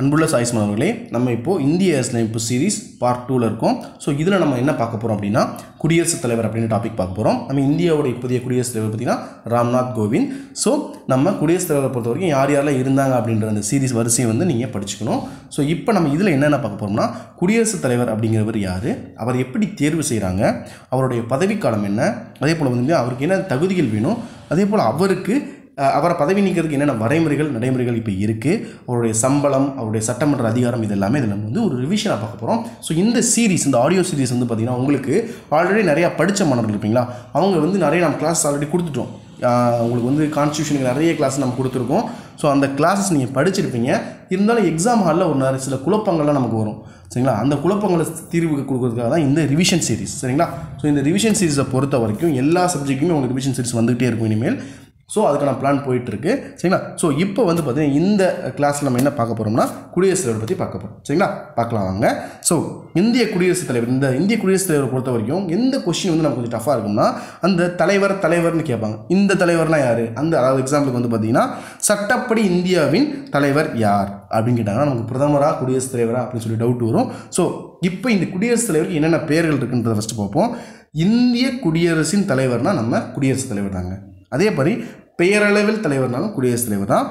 அன்புள்ள சாய்ஸ் மாணவர்களே நம்ம இப்போது இந்திய அரசியலமைப்பு சீரிஸ் பார்ட் டூவில் இருக்கோம். ஸோ இதில் நம்ம என்ன பார்க்க போகிறோம் அப்படின்னா குடியரசுத் தலைவர் அப்படின்னு டாபிக் பார்க்க போகிறோம் நம்ம இந்தியாவோட இப்போதைய குடியரசுத் தலைவர் பார்த்தீங்கன்னா ராம்நாத் கோவிந்த். ஸோ நம்ம குடியரசுத் தலைவரை பொறுத்த வரைக்கும் யார் யாரெல்லாம் இருந்தாங்க அப்படின்ற அந்த சீரிஸ் வரிசையை வந்து நீங்கள் படிச்சுக்கணும். ஸோ இப்போ நம்ம இதில் என்னென்ன பார்க்க போகிறோம்னா குடியரசுத் தலைவர் அப்படிங்கிறவர் யார்? அவர் எப்படி தேர்வு செய்கிறாங்க அவருடைய பதவிக்காலம் என்ன? அதே போல் வந்து அவருக்கு என்ன தகுதிகள் வேணும்? அதே போல் அவருக்கு அவரை பதவி நீக்கிறதுக்கு என்னென்ன வரைமுறைகள் நடைமுறைகள் இப்போ இருக்குது அவருடைய சம்பளம் அவருடைய சட்டமன்ற அதிகாரம் இது எல்லாமே இதில் நம்ம வந்து ஒரு ரிவிஷனாக பார்க்க போகிறோம் ஸோ இந்த சீரிஸ் இந்த ஆடியோ சீரிஸ் வந்து பார்த்திங்கன்னா உங்களுக்கு ஆல்ரெடி நிறையா படித்த மாணவர்கள் இருப்பீங்களா? அவங்க வந்து நிறைய நம்ம கிளாஸ் ஆல்ரெடி கொடுத்துட்டோம். உங்களுக்கு வந்து கான்ஸ்டியூஷனுக்கு நிறைய கிளாஸ் நம்ம கொடுத்துருக்கோம். ஸோ அந்த கிளாஸஸ் நீங்கள் படிச்சிருப்பீங்க. இருந்தாலும் எக்ஸாம் ஹாலில் ஒரு நிறைய சில குழப்பங்கள்லாம் நமக்கு வரும். சரிங்களா? அந்த குழப்பங்களை தீர்வு கொடுக்குறதுக்காக தான் இந்த ரிவிஷன் சீரிஸ் சரிங்களா? ஸோ இந்த ரிவிஷன் சீரிஸை பொறுத்த வரைக்கும் எல்லா சப்ஜெக்ட்டுமே உங்களுக்கு ரிவிஷன் சீரிஸ் வந்துகிட்டே இருக்கும் இனிமேல். ஸோ அதுக்கான பிளான் போயிட்டுருக்கு. சரிங்களா? ஸோ இப்போ வந்து பார்த்தீங்கன்னா இந்த கிளாஸில் நம்ம என்ன பார்க்க போகிறோம்னா குடியரசுத் தலைவர் பற்றி பார்க்க போகிறோம் சரிங்களா? பார்க்கலாம் வாங்க. ஸோ இந்திய குடியரசுத் தலைவர் இந்த இந்திய குடியரசுத் தலைவரை பொறுத்த வரைக்கும் எந்த கொஷின் வந்து நமக்கு கொஞ்சம் டஃபாக இருக்கும்னா அந்த தலைவர் தலைவர்னு கேட்பாங்க. இந்த தலைவர்னா யார்? அந்த அதாவது எக்ஸாம்பிளுக்கு வந்து பார்த்தீங்கன்னா சட்டப்படி இந்தியாவின் தலைவர் யார்? அப்படின்னு கேட்டாங்கன்னா நமக்கு பிரதமரா குடியரசுத் தலைவரா அப்படின்னு சொல்லி டவுட் வரும். ஸோ இப்போ இந்த குடியரசுத் தலைவருக்கு என்னென்ன பெயர்கள் இருக்குன்றதை ஃபஸ்ட்டு பார்ப்போம். இந்திய குடியரசின் தலைவர்னால் நம்ம குடியரசுத் தலைவர் தாங்க. அதே மாதிரி பெயரளவில் தலைவர்னாலும் குடியரசுத் தலைவர் தான்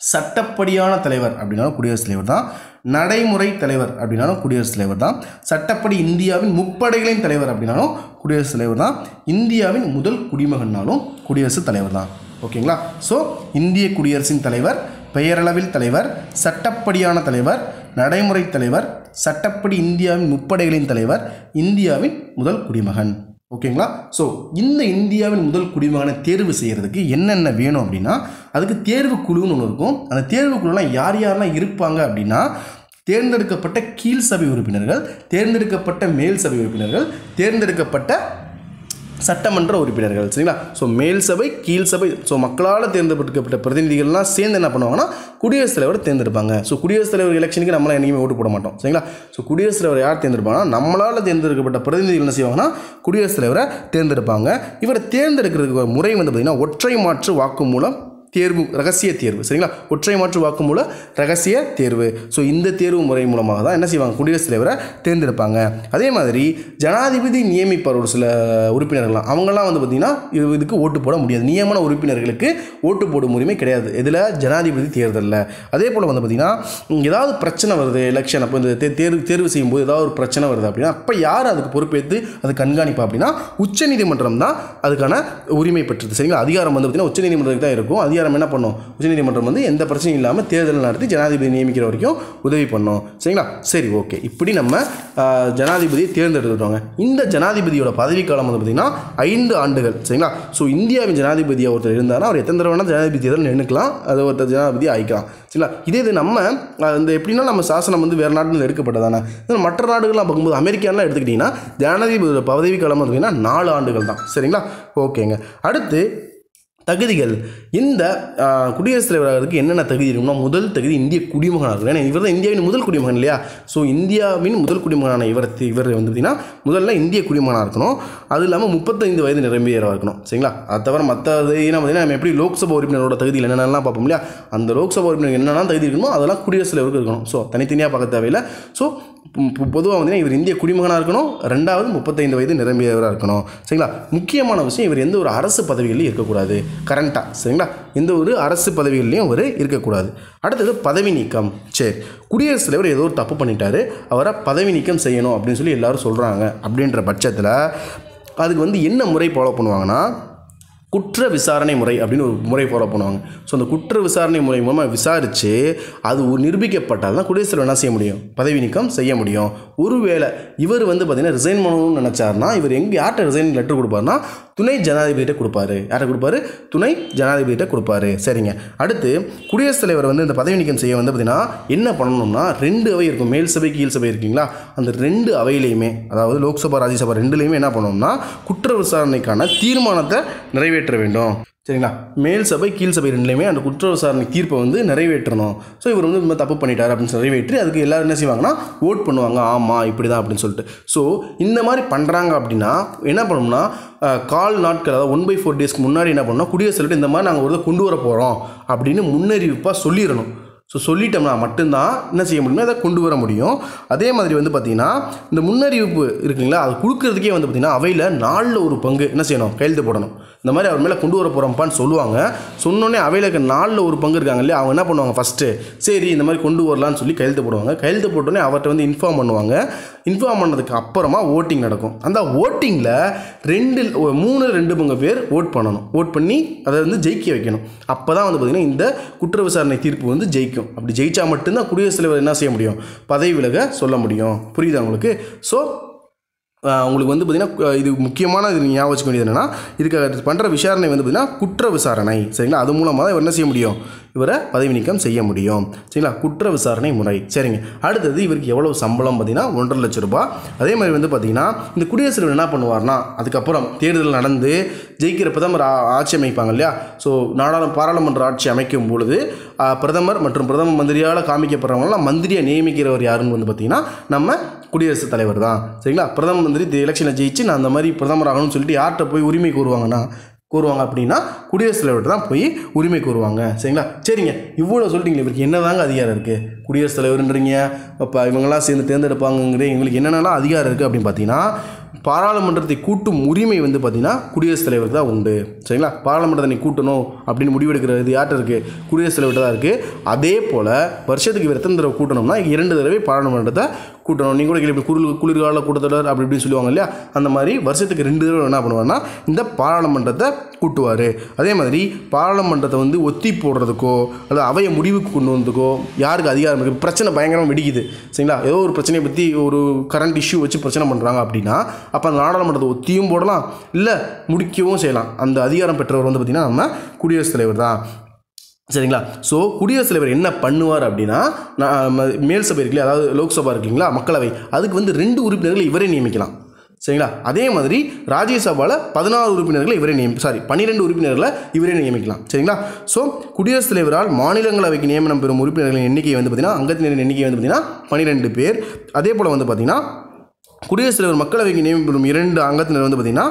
சட்டப்படியான தலைவர் அப்படின்னாலும் குடியரசுத் தலைவர் தான் நடைமுறை தலைவர் அப்படின்னாலும் குடியரசுத் தலைவர் தான் சட்டப்படி இந்தியாவின் முப்படைகளின் தலைவர் அப்படின்னாலும் குடியரசுத் தலைவர் தான் இந்தியாவின் முதல் குடிமகன்னாலும் குடியரசுத் தலைவர் தான். ஓகேங்களா? ஸோ இந்திய குடியரசின் தலைவர் பெயரளவில் தலைவர் சட்டப்படியான தலைவர் நடைமுறை தலைவர் சட்டப்படி இந்தியாவின் முப்படைகளின் தலைவர் இந்தியாவின் முதல் குடிமகன். ஓகேங்களா? ஸோ இந்த இந்தியாவின் முதல் குடிமகனை தேர்வு செய்கிறதுக்கு என்னென்ன வேணும் அப்படின்னா அதுக்கு தேர்வு குழுன்னு ஒன்று இருக்கும். அந்த தேர்வு குழுலாம் யார் யாரெல்லாம் இருப்பாங்க அப்படின்னா தேர்ந்தெடுக்கப்பட்ட கீழ் சபை உறுப்பினர்கள் தேர்ந்தெடுக்கப்பட்ட மேல் சபை உறுப்பினர்கள் தேர்ந்தெடுக்கப்பட்ட சட்டமன்ற உறுப்பினர்கள் சரிங்களா? ஸோ மேல் சபை கீழ் சபை ஸோ மக்களால் தேர்ந்தெடுக்கப்பட்ட பிரதிநிதிகள்லாம் சேர்ந்து என்ன பண்ணுவாங்கன்னா குடியரசுத் தலைவர் தேர்ந்தெடுப்பாங்க. ஸோ குடியரசுத் தலைவர் எலெக்ஷனுக்கு நம்மளால் என்றைக்குமே ஓட்டு போட மாட்டோம் சரிங்களா? ஸோ குடியரசுத் தலைவர் யார் தேர்ந்தெடுப்பாங்கன்னா நம்மளால் தேர்ந்தெடுக்கப்பட்ட பிரதிநிதிகள் என்ன செய்வாங்கன்னா குடியரசுத் தலைவரை தேர்ந்தெடுப்பாங்க. இவரை தேர்ந்தெடுக்கிறதுக்கு முறை வந்து பார்த்திங்கன்னா ஒற்றை மாற்று வாக்கு மூலம் தேர்வு ரகசிய தேர்வு. சரிங்களா? ஒற்றை மாற்று வாக்கு மூலம் ரகசிய தேர்வு. ஸோ இந்த தேர்வு முறை மூலமாக தான் என்ன செய்வாங்க? குடியரசுத் தலைவரை தேர்ந்தெடுப்பாங்க. அதே மாதிரி ஜனாதிபதி நியமிப்பார் ஒரு சில உறுப்பினர்கள்லாம் அவங்கெல்லாம் வந்து பார்த்திங்கன்னா இது- இதுக்கு ஓட்டு போட முடியாது. நியமன உறுப்பினர்களுக்கு ஓட்டு போடும் உரிமை கிடையாது. இதில் ஜனாதிபதி தேர்தலில் அதே போல் வந்து பார்த்திங்கன்னா ஏதாவது பிரச்சனை வருது எலெக்ஷன் அப்போ இந்த தே- தேர்வு தேர்வு செய்யும்போது ஏதாவது ஒரு பிரச்சனை வருது அப்படின்னா அப்போ யார் அதுக்கு பொறுப்பேற்று அது கண்காணிப்பா அப்படின்னா உச்சநீதிமன்றம் தான் அதுக்கான உரிமை பெற்றது. சரிங்களா? அதிகாரம் வந்து பார்த்திங்கன்னா உச்சநீதிமன்றத்துக்கு தான் இருக்கும். அதிகாரம் என்ன பண்ணும்? உச்சநீதிமன்றம் வந்து எந்த பிரச்சனையும் இல்லாமல் தேர்தல் நடத்தி ஜனாதிபதி நியமிக்கிற வரைக்கும் உதவி பண்ணும். சரிங்களா? சரி ஓகே. இப்படி நம்ம ஜனாதிபதியை தேர்ந்தெடுத்துட்டோங்க. இந்த ஜனாதிபதியோட பதவிக்காலம் வந்து பார்த்திங்கன்னா ஐந்து ஆண்டுகள். சரிங்களா? ஸோ இந்தியாவின் ஜனாதிபதியாக ஒருத்தர் இருந்தார்னா அவர் எத்தனை தடவை ஜனாதிபதி தேர்தல் நின்றுக்கலாம் அது ஒருத்தர் ஜனாதிபதி ஆகிக்கலாம் சரிங்களா? இதே இது நம்ம ஆஹ், இந்த எப்படின்னா நம்ம சாசனம் வந்து வேறு நாட்டில் எடுக்கப்பட்டதானே. மற்ற நாடுகள்லாம் பார்க்கும்போது அமெரிக்காலாம் எடுத்துக்கிட்டிங்கன்னா ஜனாதிபதியோட பதவிக்காலம் வந்து பார்த்திங்கன்னா நாலு ஆண்டுகள் தான். சரிங்களா? ஓகேங்க. அடுத்து தகுதிகள். இந்த குடியரசுத் தலைவராகிறதுக்கு என்னென்ன தகுதி இருக்கும்னா முதல் தகுதி இந்திய குடிமகனாக இருக்கும் ஏன்னா இவர் தான் இந்தியாவின் முதல் குடிமகன் இல்லையா? ஸோ இந்தியாவின் முதல் குடிமகனான இவர் இவர் வந்து பார்த்திங்கன்னா முதல்ல இந்திய குடிமகனாக இருக்கணும். அது இல்லாமல் முப்பத்தைந்து வயது நிரம்பியவராக இருக்கணும். சரிங்களா? அது தவிர மற்ற இதுனா பார்த்திங்கன்னா நம்ம எப்படி லோக்சபா உறுப்பினரோட தகுதியில் என்னென்னலாம் பார்ப்போம் இல்லையா? அந்த லோக்சபா உறுப்பினர் என்னென்ன தகுதி இருக்கணுமோ அதெல்லாம் குடியரசுத் தலைவருக்கு இருக்கணும். ஸோ தனித்தனியாக பார்க்க தேவையில்லை. ஸோ பொதுவாக வந்து இவர் இந்திய குடிமகனாக இருக்கணும் ரெண்டாவது முப்பத்தைந்து வயது நிரம்பியவராக இருக்கணும். சரிங்களா? முக்கியமான விஷயம் இவர் எந்த ஒரு அரசு பதவிகளையும் இருக்கக்கூடாது. கரண்ட்டாக சரிங்களா? எந்த ஒரு அரசு பதவிகள்லையும் அவர் இருக்கக்கூடாது. அடுத்தது பதவி நீக்கம். சரி குடியரசுத் தலைவர் ஏதோ ஒரு தப்பு பண்ணிட்டாரு அவரை பதவி நீக்கம் செய்யணும் அப்படின்னு சொல்லி எல்லாரும் சொல்கிறாங்க அப்படின்ற பட்சத்தில் அதுக்கு வந்து என்ன முறை ஃபாலோ பண்ணுவாங்கன்னா குற்ற விசாரணை முறை அப்படின்னு ஒரு முறை ஃபாலோ பண்ணுவாங்க. ஸோ அந்த குற்ற விசாரணை முறை மூலமாக விசாரித்து அது ஒரு நிரூபிக்கப்பட்டால் தான் குடியரசுத் தலைவர் என்ன செய்ய முடியும்? பதவி நீக்கம் செய்ய முடியும். ஒருவேளை இவர் வந்து பார்த்திங்கன்னா ரிசைன் பண்ணணும்னு நினச்சாருன்னா இவர் எங்கே யார்கிட்ட ரிசைன் லெட்டர் கொடுப்பாருன்னா துணை ஜனாதிபதியிட்ட கொடுப்பாரு. யாரை கொடுப்பாரு? துணை ஜனாதிபதியிட்ட கொடுப்பாரு. சரிங்க. அடுத்து குடியரசுத் தலைவர் வந்து இந்த பதவி நீக்கம் செய்ய வந்து பார்த்தீங்கன்னா என்ன பண்ணணும்னா ரெண்டு அவை இருக்கும். மேல் சபை கீழ் சபை இருக்கீங்களா? அந்த ரெண்டு அவையிலையுமே அதாவது லோக்சபா ராஜ்யசபா ரெண்டுலையுமே என்ன பண்ணணும்னா குற்ற விசாரணைக்கான தீர்மானத்தை நிறைவேற்ற வேண்டும். சரிங்களா? மேல் சபை கீழ் சபை ரெண்டுலையுமே அந்த குற்ற விசாரணை தீர்ப்பை வந்து நிறைவேற்றணும். ஸோ இவர் வந்து இந்த தப்பு பண்ணிட்டார் அப்படின்னு சொல்லி நிறைவேற்றி அதுக்கு எல்லோரும் என்ன செய்வாங்கன்னா ஓட் பண்ணுவாங்க. ஆமாம் இப்படி தான் அப்படின்னு சொல்லிட்டு. ஸோ இந்த மாதிரி பண்ணுறாங்க அப்படின்னா என்ன பண்ணணும்னா கால் நாட்கள் அதாவது ஒன் பை ஃபோர் டேஸ்க்கு முன்னாடி என்ன பண்ணணும் குடியரசு இந்த மாதிரி நாங்கள் ஒரு இதை கொண்டு வர போகிறோம் அப்படின்னு முன்னறிவிப்பாக சொல்லிடணும். ஸோ சொல்லிட்டோம்னா மட்டும்தான் என்ன செய்ய முடியுமோ அதை கொண்டு வர முடியும். அதே மாதிரி வந்து பார்த்திங்கன்னா இந்த முன்னறிவிப்பு இருக்குங்களா அது கொடுக்குறதுக்கே வந்து பார்த்திங்கன்னா அவையில் நாளில் ஒரு பங்கு என்ன செய்யணும் கையெழுத்து போடணும். இந்த மாதிரி அவர் மேலே கொண்டு வர போகிறோம்ப்பான்னு சொல்லுவாங்க. சொன்னோன்னே அவையில் நாலில் ஒரு பங்கு இருக்காங்க இல்லையா? அவங்க என்ன பண்ணுவாங்க ஃபஸ்ட்டு சரி இந்த மாதிரி கொண்டு வரலான்னு சொல்லி கையெழுத்து போடுவாங்க. கையெழுத்து போட்டோன்னே அவர்கிட்ட வந்து இன்ஃபார்ம் பண்ணுவாங்க. இன்ஃபார்ம் பண்ணதுக்கு அப்புறமா ஓட்டிங் நடக்கும். அந்த ஓட்டிங்கில் ரெண்டு மூணு ரெண்டு பங்கு பேர் ஓட் பண்ணணும். ஓட் பண்ணி அதை வந்து ஜெயிக்க வைக்கணும். அப்போ தான் வந்து பார்த்திங்கன்னா இந்த குற்ற விசாரணை தீர்ப்பு வந்து ஜெயிக்கும். அப்படி ஜெயித்தா மட்டும்தான் குடியரசுத் தலைவர் என்ன செய்ய முடியும்? பதவி விலக சொல்ல முடியும். புரியுதா உங்களுக்கு? ஸோ உங்களுக்கு வந்து பார்த்திங்கன்னா இது முக்கியமான இது ஞாபகம் வச்சுக்க வேண்டியது என்னென்னா இதுக்கு பண்ணுற விசாரணை வந்து பார்த்திங்கன்னா குற்ற விசாரணை. சரிங்களா? அது மூலமாக தான் என்ன செய்ய முடியும்? இவரை பதவி நீக்கம் செய்ய முடியும். சரிங்களா? குற்ற விசாரணை முறை. சரிங்க. அடுத்தது இவருக்கு எவ்வளோ சம்பளம் பார்த்தீங்கன்னா ஒன்றரை லட்ச ரூபாய். அதே மாதிரி வந்து பார்த்திங்கன்னா இந்த குடியரசு தலைவர் என்ன பண்ணுவார்னா அதுக்கப்புறம் தேர்தல் நடந்து ஜெயிக்கிற பிரதமர் ஆ- ஆட்சி அமைப்பாங்க இல்லையா? ஸோ நாடாளு பாராளுமன்ற ஆட்சி அமைக்கும் பொழுது பிரதமர் மற்றும் பிரதம மந்திரியால் காமிக்கப்படுறவங்களாம் மந்திரியை நியமிக்கிறவர் யாருன்னு வந்து பார்த்திங்கன்னா நம்ம குடியரசுத் தலைவர் தான். சரிங்களா? பிரதம மந்திரி எலெக்ஷனில் ஜெயிச்சு நான் அந்த மாதிரி பிரதமர் ஆகணும்னு சொல்லிட்டு யார்கிட்ட போய் உரிமை கூறுவாங்கண்ணா கூறுவாங்க அப்படின்னா குடியரசுத் தலைவர்கிட்ட தான் போய் உரிமை கூறுவாங்க சரிங்களா? சரிங்க. இவ்வளோ சொல்லிட்டீங்களே இவருக்கு என்னதாங்க அதிகாரம் இருக்குது குடியரசுத் தலைவர்ன்றீங்க. இப்போ இவங்கெல்லாம் சேர்ந்து தேர்ந்தெடுப்பாங்கங்கிறீங்க எங்களுக்கு என்னென்னலாம் அதிகாரம் இருக்குது அப்படின்னு பார்த்தீங்கன்னா பாராளுமன்றத்தை கூட்டும் உரிமை வந்து பார்த்திங்கன்னா குடியரசுத் தலைவருக்கு தான் உண்டு. சரிங்களா? பாராளுமன்றத்தை நீ கூட்டணும் அப்படின்னு முடிவெடுக்கிறது யார்கிட்ட இருக்குது குடியரசுத் தலைவர்கிட்ட தான் இருக்குது அதே போல் வருஷத்துக்கு இவர் எத்தனை தடவை கூட்டணும்னா இரண்டு தடவை பாராளுமன்றத்தை கூட்டணும். நீங்கள் கூட கேள்வி குளிர் குளிர்கால கூட்டத்தொடர் அப்படி இப்படின்னு சொல்லுவாங்க இல்லையா? அந்த மாதிரி வருஷத்துக்கு ரெண்டு தடவை என்ன பண்ணுவார்னா இந்த பாராளுமன்றத்தை கூட்டுவார். அதே மாதிரி பாராளுமன்றத்தை வந்து ஒத்தி போடுறதுக்கோ அல்லது அவையை முடிவுக்கு கொண்டு வந்ததுக்கோ யாருக்கு அதிகாரம் இருக்குது பிரச்சனை பயங்கரமாக வெடிக்குது. சரிங்களா? ஏதோ ஒரு பிரச்சனையை பற்றி ஒரு கரண்ட் இஷ்யூ வச்சு பிரச்சனை பண்ணுறாங்க அப்படின்னா அப்போ அந்த நாடாளுமன்றத்தை ஒத்தியும் போடலாம் இல்லை முடிக்கவும் செய்யலாம். அந்த அதிகாரம் பெற்றவர் வந்து பார்த்திங்கன்னா நம்ம குடியரசுத் தலைவர் தான். சரிங்களா? ஸோ குடியரசுத் தலைவர் என்ன பண்ணுவார் அப்படின்னா நான் ம- மேல் சபை இருக்குல்ல அதாவது லோக்சபா இருக்குங்களா மக்களவை அதுக்கு வந்து ரெண்டு உறுப்பினர்களை இவரே நியமிக்கலாம். சரிங்களா? அதே மாதிரி ராஜ்யசபாவில் பதினாறு உறுப்பினர்களை இவரே நியமி சாரி பன்னிரெண்டு உறுப்பினர்களை இவரே நியமிக்கலாம். சரிங்களா? ஸோ குடியரசுத் தலைவரால் மாநிலங்களவைக்கு நியமனம் பெறும் உறுப்பினர்களின் எண்ணிக்கை வந்து பார்த்திங்கன்னா அங்கத்தினரின் எண்ணிக்கை வந்து பார்த்திங்கன்னா பன்னிரெண்டு பேர். அதே போல் வந்து பார்த்திங்கன்னா குடியரசுத் தலைவர் மக்களவைக்கு நியமிப்படும் இரண்டு அங்கத்தினர் வந்து பார்த்திங்கன்னா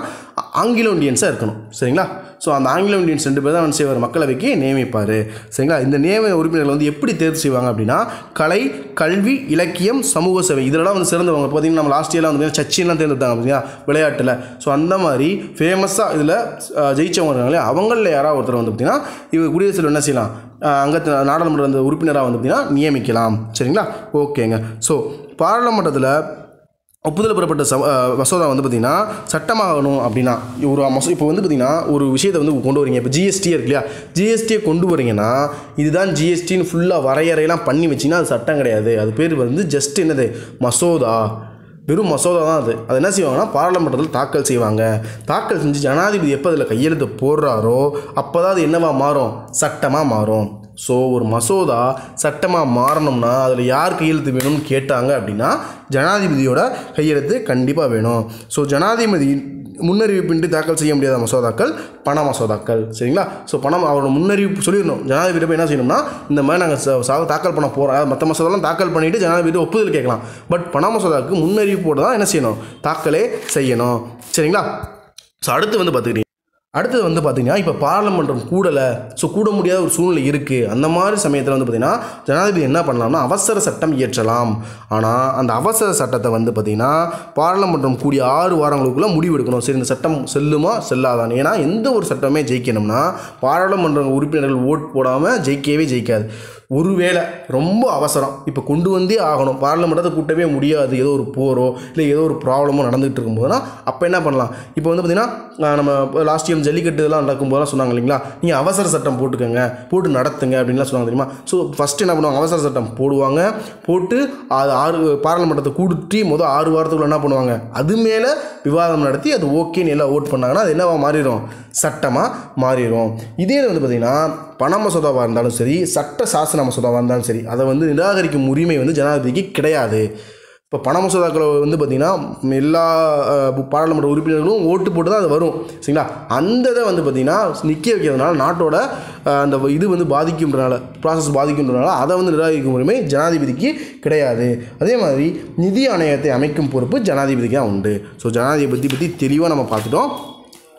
ஆங்கிலோ இண்டியன்ஸாக இருக்கணும். சரிங்களா? ஸோ அந்த ஆங்கிலோ இண்டியன்ஸ் ரெண்டு பேர் தான் வந்து செய்வார். மக்களவைக்கு நியமிப்பார். சரிங்களா? இந்த நியமன உறுப்பினர்கள் வந்து எப்படி தேர்வு செய்வாங்க அப்படின்னா கலை கல்வி இலக்கியம் சமூக சேவை இதெல்லாம் வந்து சிறந்தவங்க. பார்த்திங்கன்னா பார்த்தீங்கன்னா நம்ம லாஸ்ட் இயர்லாம் வந்து சச்சின்லாம் தேர்ந்தெடுத்தாங்க பார்த்தீங்களா? விளையாட்டில். ஸோ அந்த மாதிரி ஃபேமஸாக இதில் ஜெயிச்சவங்க இருக்காங்களே அவங்களில் யாராவது ஒருத்தர் வந்து பார்த்திங்கன்னா இவர் குடியரசுத் என்ன செய்யலாம்? அங்கே நாடாளுமன்ற அந்த உறுப்பினராக வந்து பார்த்திங்கன்னா நியமிக்கலாம். சரிங்களா? ஓகேங்க. ஸோ பாராளுமன்றத்தில் ஒப்புதல் பெறப்பட்ட ச மசோதா வந்து பார்த்திங்கன்னா சட்டமாகணும் அப்படின்னா ஒரு மசோ இப்போ வந்து பார்த்திங்கன்னா ஒரு விஷயத்தை வந்து கொண்டு வரீங்க. இப்போ ஜிஎஸ்டி இருக்கு இல்லையா? ஜிஎஸ்டியை கொண்டு வரீங்கன்னா இதுதான் ஜிஎஸ்டின்னு ஃபுல்லாக வரையறையெல்லாம் பண்ணி வச்சிங்கன்னா அது சட்டம் கிடையாது. அது பேர் வந்து ஜஸ்ட் என்னது? மசோதா. வெறும் மசோதா தான் அது. அது என்ன செய்வாங்கன்னா பாராளுமன்றத்தில் தாக்கல் செய்வாங்க. தாக்கல் செஞ்சு ஜனாதிபதி எப்போ அதில் கையெழுத்து போடுறாரோ அப்போ தான் அது என்னவா மாறும்? சட்டமாக மாறும். ஸோ ஒரு மசோதா சட்டமாக மாறணும்னா அதில் யார் கையெழுத்து வேணும்னு கேட்டாங்க அப்படின்னா ஜனாதிபதியோட கையெழுத்து கண்டிப்பாக வேணும். ஸோ ஜனாதிபதி முன்னறிவிப்பின்றி தாக்கல் செய்ய முடியாத மசோதாக்கள் பண மசோதாக்கள். சரிங்களா? ஸோ பணம் அவரோட முன்னறிவிப்பு சொல்லிடணும். ஜனாதிபதி போய் என்ன செய்யணும்னா இந்த மாதிரி நாங்கள் சா தாக்கல் பண்ண போகிறோம் மற்ற மசோதாலாம் தாக்கல் பண்ணிவிட்டு ஜனாதிபதி ஒப்புதல் கேட்கலாம். பட் பண மசோதாவுக்கு முன்னறிவிப்போடு தான் என்ன செய்யணும்? தாக்கலே செய்யணும். சரிங்களா? ஸோ அடுத்து வந்து பார்த்துக்கிட்டீங்க அடுத்தது வந்து பார்த்தீங்கன்னா இப்போ பாராளுமன்றம் கூடலை ஸோ கூட முடியாத ஒரு சூழ்நிலை இருக்குது அந்த மாதிரி சமயத்தில் வந்து பார்த்திங்கன்னா ஜனாதிபதி என்ன பண்ணலாம்னா அவசர சட்டம் இயற்றலாம். ஆனால் அந்த அவசர சட்டத்தை வந்து பார்த்திங்கன்னா பாராளுமன்றம் கூடிய ஆறு வாரங்களுக்குள்ளே முடிவெடுக்கணும் சரி இந்த சட்டம் செல்லுமா செல்லாதான் ஏன்னா எந்த ஒரு சட்டமே ஜெயிக்கணும்னா பாராளுமன்ற உறுப்பினர்கள் ஓட் போடாமல் ஜெயிக்கவே ஜெயிக்காது. ஒருவேளை ரொம்ப அவசரம். இப்போ கொண்டு வந்தே ஆகணும். பாராளுமன்றத்தை கூட்டவே முடியாது. ஏதோ ஒரு போரோ இல்லை ஏதோ ஒரு ப்ராப்ளமோ நடந்துகிட்டு இருக்கும்போதுனா அப்போ என்ன பண்ணலாம்? இப்போ வந்து பார்த்திங்கன்னா நம்ம லாஸ்ட் இயர் ஜல்லிக்கட்டு இதெல்லாம் நடக்கும்போதெல்லாம் சொன்னாங்க இல்லைங்களா? நீங்கள் அவசர சட்டம் போட்டுக்கோங்க போட்டு நடத்துங்க அப்படின்லாம் சொன்னாங்க தெரியுமா? ஸோ ஃபஸ்ட்டு என்ன பண்ணுவாங்க? அவசர சட்டம் போடுவாங்க. போட்டு அது ஆறு பாராளுமன்றத்தை கூட்டி மொதல் ஆறு வாரத்துக்குள்ள என்ன பண்ணுவாங்க? அது மேலே விவாதம் நடத்தி அது ஓகேன்னு எல்லாம் ஓட் பண்ணாங்கன்னா அது என்னவா மாறிடும் சட்டமாக மாறிடும் இதே வந்து பார்த்திங்கன்னா பண மசோதாவாக இருந்தாலும் சரி சட்ட சாசன மசோதாவாக இருந்தாலும் சரி அதை வந்து நிராகரிக்கும் உரிமை வந்து ஜனாதிபதிக்கு கிடையாது. இப்போ பண மசோதாக்களை வந்து பார்த்திங்கன்னா எல்லா பாராளுமன்ற உறுப்பினர்களும் ஓட்டு போட்டு தான் அது வரும். சரிங்களா? அந்த இதை வந்து பார்த்திங்கன்னா நிற்க வைக்கிறதுனால நாட்டோட அந்த இது வந்து பாதிக்கும்ன்றனால ப்ராசஸ் பாதிக்கும்ன்றனால அதை வந்து நிராகரிக்கும் உரிமை ஜனாதிபதிக்கு கிடையாது. அதே மாதிரி நிதி ஆணையத்தை அமைக்கும் பொறுப்பு ஜனாதிபதிக்கு தான் உண்டு. ஸோ ஜனாதிபதி பற்றி தெளிவாக நம்ம பார்த்துட்டோம்.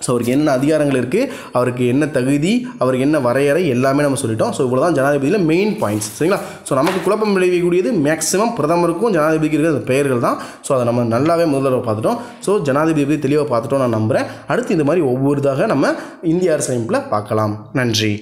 ஸோ அவருக்கு என்ன அதிகாரங்கள் இருக்குது அவருக்கு என்ன தகுதி அவருக்கு என்ன வரையறை எல்லாமே நம்ம சொல்லிட்டோம். ஸோ இவ்வளோ தான் ஜனாதிபதியில் மெயின் பாயிண்ட்ஸ் சரிங்களா? ஸோ நமக்கு குழப்பம் விளைவிக்கக்கூடியது மேக்ஸிமம் பிரதமருக்கும் ஜனாதிபதிக்கு இருக்கிற அந்த பெயர்கள் தான். ஸோ அதை நம்ம நல்லாவே முதல்ல பார்த்துட்டோம். ஸோ ஜனாதிபதி பற்றி தெளிவாக பார்த்துட்டோம் நான் நம்புகிறேன் அடுத்து இந்த மாதிரி ஒவ்வொரு இதாக நம்ம இந்திய அரசமைப்பில் பார்க்கலாம். நன்றி.